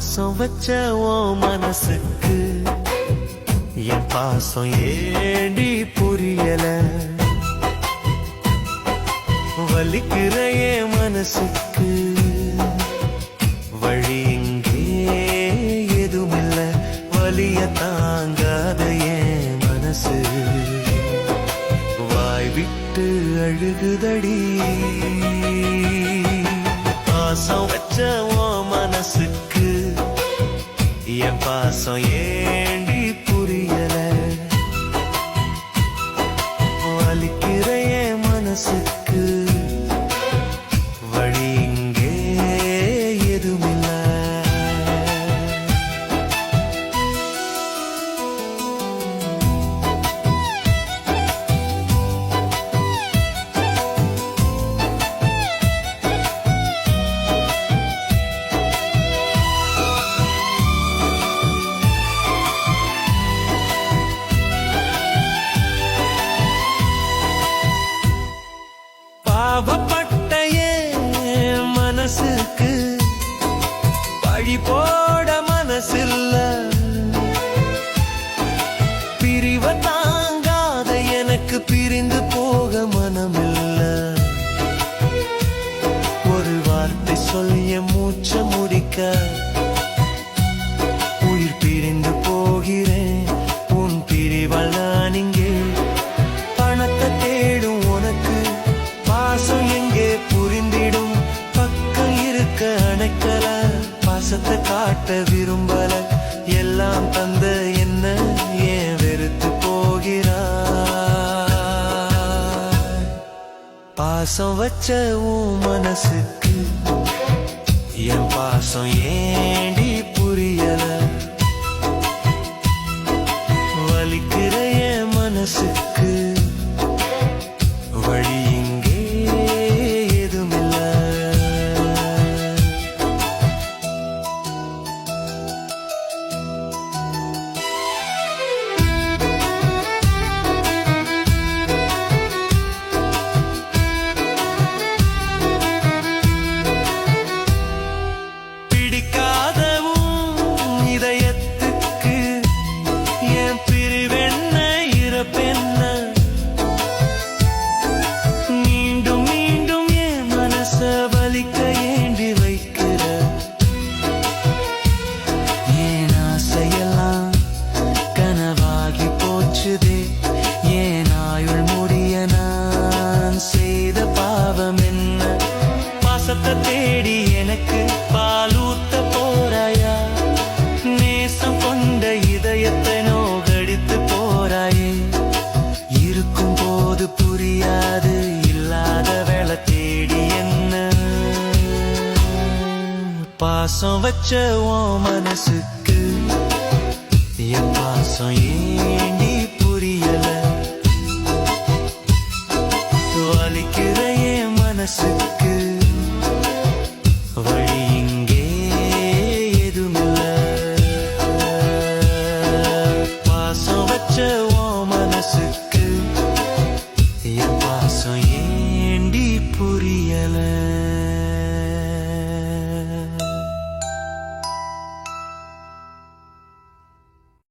பாசம் வச்ச ஓ மனசுக்கு. என் பாசம் ஏண்டி புரியல? வலிக்கிற என் மனசுக்கு. வழி இங்கே எதுமில்ல. வலிய தாங்காத என் மனசு. வாய் விட்டு அழுகுதடி. பாசம் வச்ச என் பாசம் பாவப்பட்ட மனசுக்கு பழி போட மனசில்ல. பிரிவ தாங்காத எனக்கு பிரிந்து போக மனமில்ல. ஒரு வார்த்தை சொல்லிய மூச்ச முடிக்க காட்ட விரும்பல. எல்லாம் தந்த என்ன ஏன் வெறுத்து போகிறாய்? பாசம் வச்ச உன் மனசுக்கு என் பாசம் ஏன் செய்த பாவம் என்ன? பாசத்தை தேடி எனக்கு பாலூத்த போறாயா? நேசம் கொண்ட இதயத்தை நோகடித்து போறாயே? இருக்கும் போது புரியாது இல்லாத வேலை தேடி என்ன? பாசம் வச்ச ஓ மனசுக்கு என் பாசம் ஏன் மனசுக்கு வழி